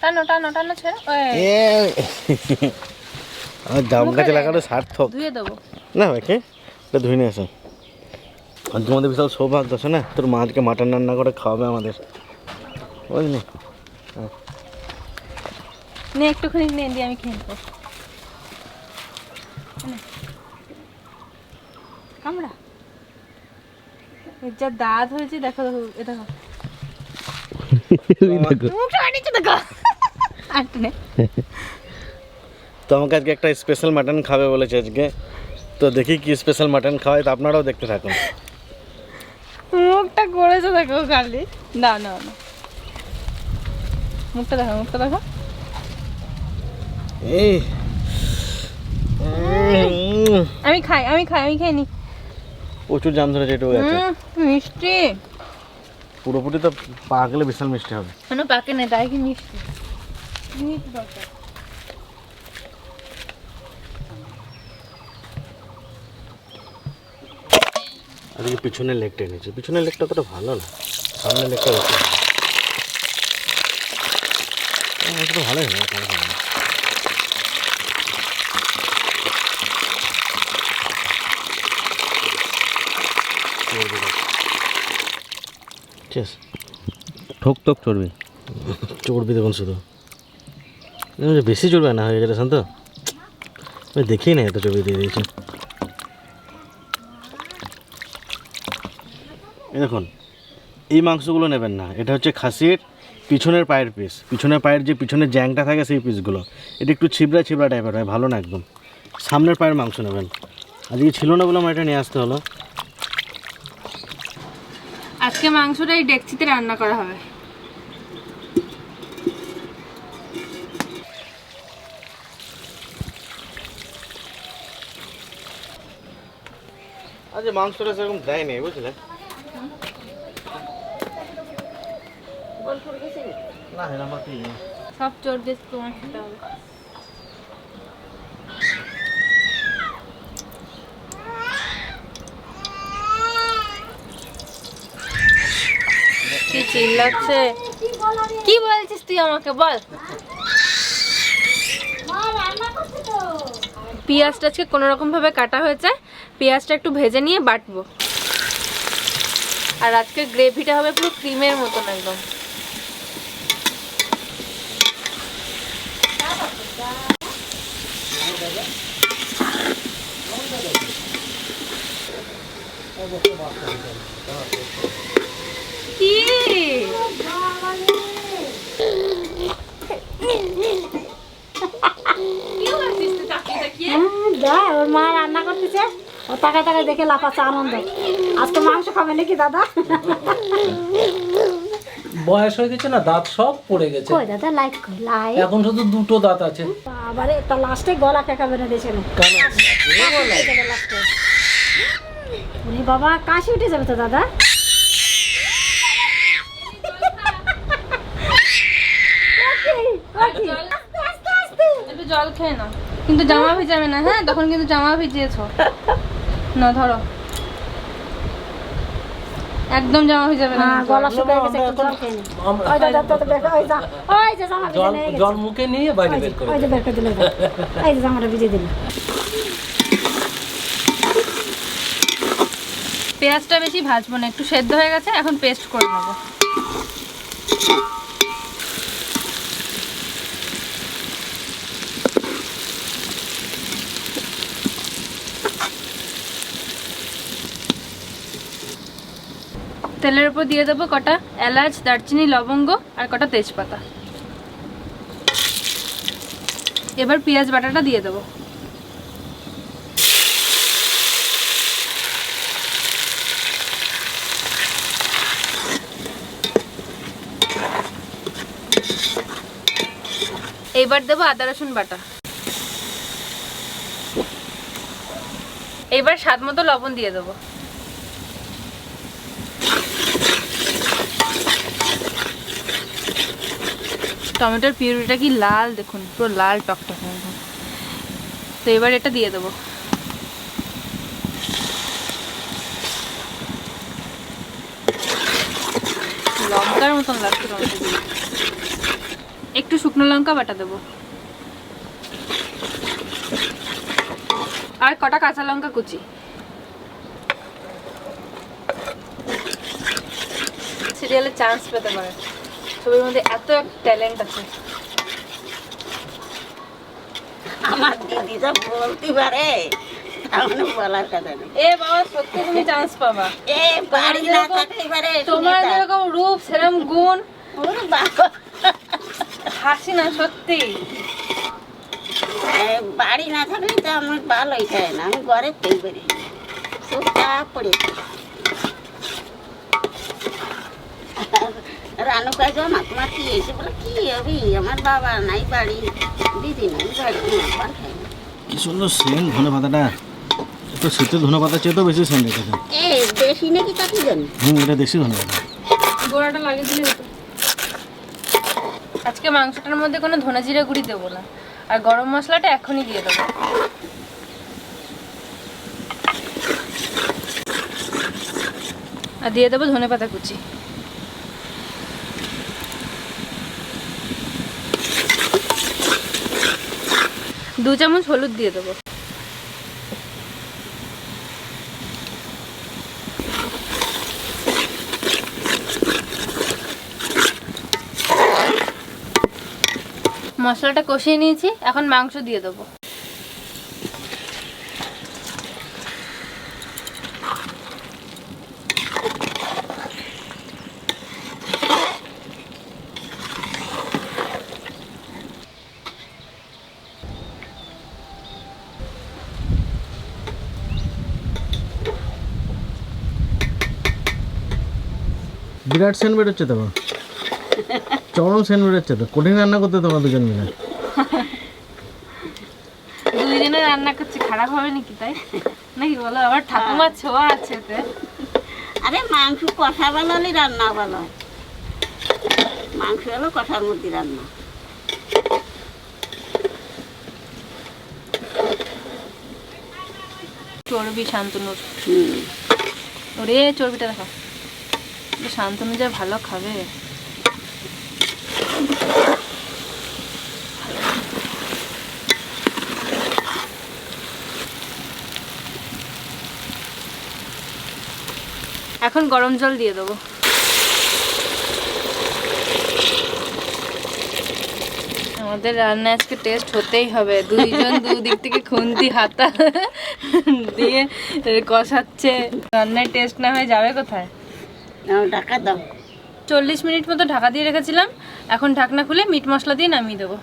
টানো টানো টানো ছেড়ে আমার জাম গাছে লাগানো সার্থক। ধুয়ে দেবো। না ভাইকে এটা ধুয়ে নিয়ে আসো। আর তোমাদের বিশাল সৌভাগ্য আছে না? তোর মা আজকে মাটন রান্না করে খাওয়াবে আমাদের। বুঝলি? নে একটুখানি নে দিয়ে আমি খেয়ে নেব। কামড়া। এর যা দাঁত হয়েছে দেখো দেখো এ দেখো মুখটা কাটিয়েছে দেখো আর নে তো আমাকে আজকে একটা স্পেশাল মাটন খাবে বলেছে আজকে। তো দেখি কি স্পেশাল মাটন খাওয়াই তো আপনারাও দেখতে থাকুন। মুখটা করেছে দেখো খালি। না না না। মুখটা দেখো মুখটা দেখো। এই। আমি খাই আমি খাই আমি খাই নি। প্রচুর জাম ধরেছে একটু মিষ্টি। পুরোপুরি তো পাকলে বিশাল মিষ্টি হবে। কেন পাকে না তাই কি মিষ্টি? মিষ্টি দরকার আজকে পিছনের লেগটা এনেছি। পিছনের লেগটা অতটা ভালো না সামনের লেগটা বেশি। হ্যাঁ, অতটা ভালোই হবে হবে দেখ। ঠিক ঠোক চড়বি। চর্বি দেখুন শুধু। বেশি চর্বি না হয়ে গেলে শান্ত আমি দেখি না এত চর্বি দিয়ে দিয়েছি। এই দেখুন এই মাংসগুলো নেবেন না। এটা হচ্ছে খাসির পিছনের পায়ের পিস পিছনের পায়ের যে পিছনের জ্যাংটা থাকে সেই পিসগুলো এটা একটু ছিবড়া ছিবড়া টাইপের হয় ভালো না একদম। সামনের পায়ের মাংস নেবেন। আজকে ছিল না বলে আমার এটা নিয়ে আসতে হলো। আজকে মাংসটা এই ডেকচিতে রান্না করা হবে। আজ মাংসটা সেরকম দেয়নি বুঝলে? সব চোর দেশ তোমার খেতে হবে। চিল্লাচ্ছে। কি বলছিস তুই আমাকে? বল। পেঁয়াজটা আজকে কোনো রকম ভাবে কাটা হয়েছে। পেঁয়াজটা একটু ভেজে নিয়ে বাটবো। আর আজকের গ্রেভিটা হবে পুরো ক্রিমের মতন একদম। কি কি? ওর মা রান্না করতেছে। ও তাকা তাকা দেখে লাফাচ্ছে আনন্দ। আজকে মাংস খাবে নাকি দাদা? বয়স হয়ে গেছে না দাঁত সব পড়ে গেছে। কই দাদা লাইট কই লাইট এখন শুধু দুটো দাঁত আছে। আবার তা লাস্টে গলা কেকা বেড়ে দিয়েছে কেন? ওরে বাবা কাশি উঠে যাবে তো দাদা? একটু জল খেয়ে নাও। কিন্তু জামা ভিজাবে না হ্যাঁ? তখন কিন্তু জামা ভিজিয়েছো। না ধরো। একদম জামা ভিজাবে না। হ্যাঁ গলা শুকিয়ে গেছে একটু জল খেয়ে নে ওই দাদা তো কর- ওই যা। ওই যে জামা ভিজে জল মুখে নিয়ে বাইরে বের করে ওই যে বের করে দিল এই যে জামাটা ভিজে দিল পেঁয়াজটা বেশি ভাজবো না একটু সেদ্ধ হয়ে গেছে এখন পেস্ট করে নেব। তেলের উপর দিয়ে দেবো কটা এলাচ, দারচিনি, লবঙ্গ আর কটা তেজপাতা। এবার পেঁয়াজ বাটাটা দিয়ে দেবো। এইবার দেবো আদা, রসুন বাটা। এইবার স্বাদ মতো লবণ দিয়ে দেবো। টমেটোর পিউরিটা কি লাল? দেখুন, পুরো লাল টকটকে। তো এবার এটা দিয়ে দেবো। লঙ্কার মতন লাগছে টমেটো একটু শুকনো লঙ্কা বাটা দেবো। আর কটা কাঁচা লঙ্কা কুচি। সিরিয়ালে চান্স পেতে পারে। ছবির মধ্যে এত এক ট্যালেন্ট আছে। আমার দিদি যা বলতে পারে বলার কথা নেই এ বাবা সত্যি তুমি চান্স পাবা। এ বাড়ি না থাকতে পারে তোমার। যেরকম রূপ সেরকম গুণ। বাবা। হাসি না সত্যি। এ, বাড়ি না থাকলে তো আমার ভালোই খায় না আমি ঘরে পেয়ে পারি চুপচাপ পড়ে থাকি। আর রানু কাজ মা তোমার কি এসে বলে কি হবে? আমার বাবা নাই বাড়ি দিদি নাই বাড়ি কি সুন্দর সেন্ট ধনে পাতাটা। তো শীতের ধনে পাতা চেয়ে তো বেশি সেন্ট এটাতে এ বেশি নাকি তা কি জানি? হুম এটা দেশি ধনে পাতা। গোড়াটা লাগিয়ে দিলে হতো। আজকে মাংসটার মধ্যে কোনো ধনে জিরে গুঁড়ি দেবো না। আর গরম মশলাটা এখনই দিয়ে দেবো। আর দিয়ে দেবো ধনে পাতা কুচি। দু চামচ হলুদ দিয়ে দেবো। মশলাটা কষিয়ে নিয়েছি এখন মাংস দিয়ে দেবো। বিরাট সেন্ট বেরোচ্ছে তো চরম সেন্ট বেরোচ্ছে তো। কঠিন রান্না করতে তোমরা দুজন মিলে। দুইজনে রান্না করছি খারাপ হবে নাকি তাই? নাকি বলো আবার ঠাকুমার ছোঁয়া আছে এতে। আরে মাংস কষা বানালে রান্না ভালো মাংস হলো কষার মধ্যে রান্না। চর্বি শান্তনুর ওরে চর্বিটা দেখো শান্তনু যা, ভালো খাবে। এখন গরম জল দিয়ে দেবো। আমাদের রান্না আজকে টেস্ট হতেই হবে। দুইজন দুদিক থেকে খুন্তি হাতা দিয়ে কষাচ্ছে। রান্নার টেস্ট না হয়ে যাবে কোথায়? ঢাকা দাও। চল্লিশ মিনিট মতো ঢাকা দিয়ে রেখেছিলাম। এখন ঢাকনা খুলে মিট মশলা দিয়ে নামিয়ে দেবো।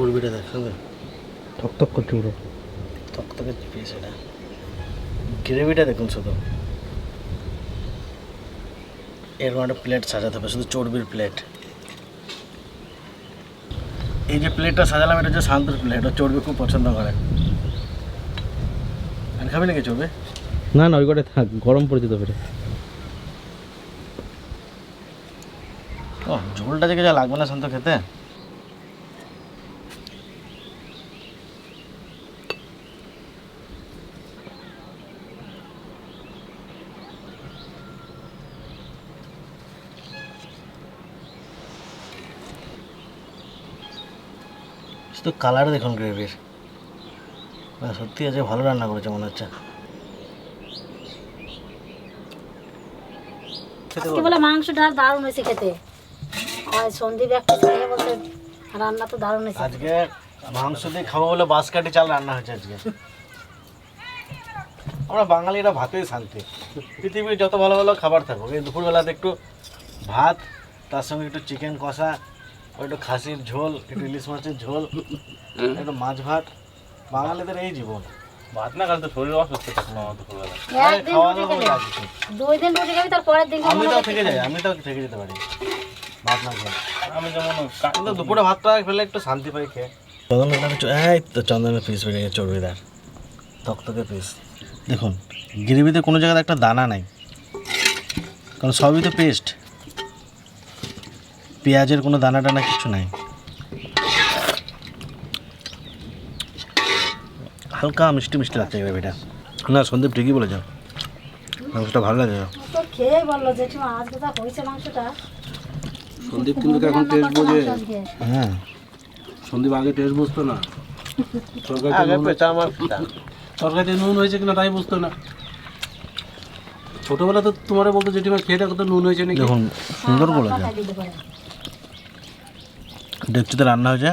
চর্বিটা দেখ সঙ্গে থক থক করছে পুরো তকতকে পিস এটা। গ্রেভিটা দেখুন শুধু। এরকম একটা প্লেট সাজাতে হবে শুধু চর্বির প্লেট এই যে প্লেটটা সাজালাম এটা হচ্ছে শান্তর প্লেট ও চর্বি খুব পছন্দ করে। আর খাবি নাকি চর্বি? না না ওই করে থাক গরম পড়ে যেতে পেটে ও ঝোলটা দেখে যা লাগবে না শান্ত খেতে। শুধু কালার দেখুন গ্রেভির। সত্যি আছে ভালো রান্না করেছে মনে হচ্ছে। আজকে বলে মাংসটা দারুণ হয়েছে খেতে। আর সন্দীপ একটা ছেলে বলতে রান্না তো দারুণ হয়েছে। আজকে মাংস দিয়ে খাব বলে বাঁশকাঠি চাল রান্না হয়েছে আজকে। আমরা বাঙালিরা ভাতেই শান্তি। পৃথিবীর যত ভালো ভালো খাবার থাকুক এই দুপুরবেলাতে একটু ভাত তার সঙ্গে একটু চিকেন কষা একটু খাসির ঝোল একটু ইলিশ মাছের ঝোল একটু মাছ ভাত। বাঙালিদের এই জীবন। ভাত না খালি তো শরীর অসুস্থ থাকল আমার তো সকালে একদিন রুটি খেলে দুই দিন রুটি খাবি তার পরের দিন আমি তাও থেকে যাই আমি তাও থেকে যেতে পারি। ভাত না খেলে আমি যেমন দুপুরে ভাতটা ফেলে একটু শান্তি পাই খেয়ে। চন্দনের এই তো চন্দনের পিস বেরিয়ে গেছে চর্বিদার তকতকে পিস দেখুন গ্রেভিতে কোনো জায়গায় একটা দানা নাই। কারণ সবই তো পেস্ট পেঁয়াজের কোনো দানা টানা কিছু নাই। হালকা মিষ্টি মিষ্টি লাগছে গ্রেভিটা না সন্দীপ ঠিকই বলেছ। মাংসটা ভালো লাগে সন্দীপ কিন্তু এখন টেস্ট বোঝে। হ্যাঁ। সন্দীপ আগে টেস্ট বুঝতো না। তরকারিতে নুন- হয়েছে কিনা তাই বুঝতো না। ছোটবেলা তো তোমার বলতো জেঠিমা খেয়ে দেখো তো নুন হয়েছে নাকি? দেখুন সুন্দর বলেছে। দিতে পারে। ডেকচিতে রান্না হয়েছে?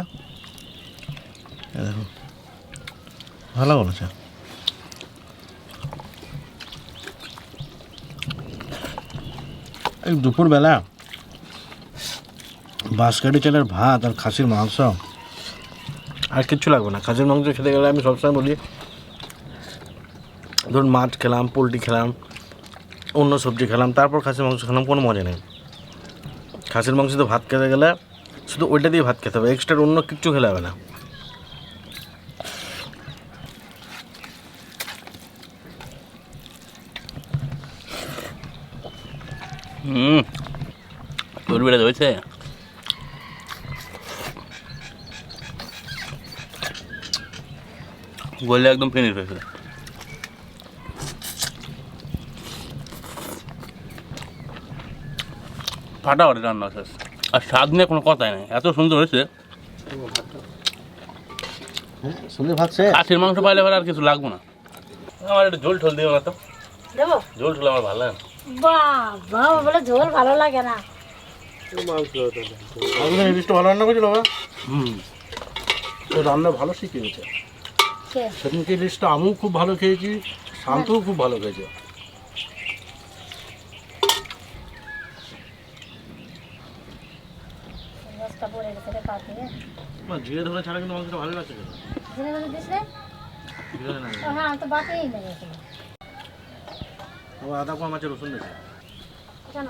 দেখুন ভালো বলেছে। এই দুপুরবেলা বাঁশকাঠি চালের ভাত আর খাসির মাংস। আর কিচ্ছু লাগবে না। খাসির মাংস খেতে গেলে আমি সবসময় বলি, ধরুন মাছ খেলাম, পোলট্রি খেলাম, অন্য সবজি খেলাম, তারপর খাসির মাংস খেলাম, কোনো মজা নেই। খাসির মাংস তো ভাত খেতে গেলে শুধু ওইটা দিয়ে ভাত খেতে হবে। এক্সট্রা অন্য কিচ্ছু খেলে হবে না। হুম। হয়েছে বললে একদম ফিনিশ হয়েছে ফাটা ফাটাফাটি রান্না শেষ। আর স্বাদ নিয়ে কোনো কথাই নেই। এত সুন্দর হয়েছে। খাসির মাংস পাইলে আর কিছু লাগবে না। আমার একটু ঝোল ঠোল দিও না তো। ঝোল ঠোল আমার ভালো লাগে বাবা বলে ঝোল ভালো লাগে না। ভালো রান্না করেছিল বাবা? হুম। তো রান্না ভালো শিখে গেছে কে? সেদিনকে ইলিশটা আমিও খুব ভালো খেয়েছি শান্তও খুব ভালো খেয়েছে রসটা পড়ে গেছে রে পাতে জিরে ধরে ছাড়া কিন্তু মাংসটা ভালো লাগছে। জিরে ধরে দিস রে হ্যাঁ তো বাটেই লেগেছিল ও আদা কম আছে রসুন দিয়েছে। কেন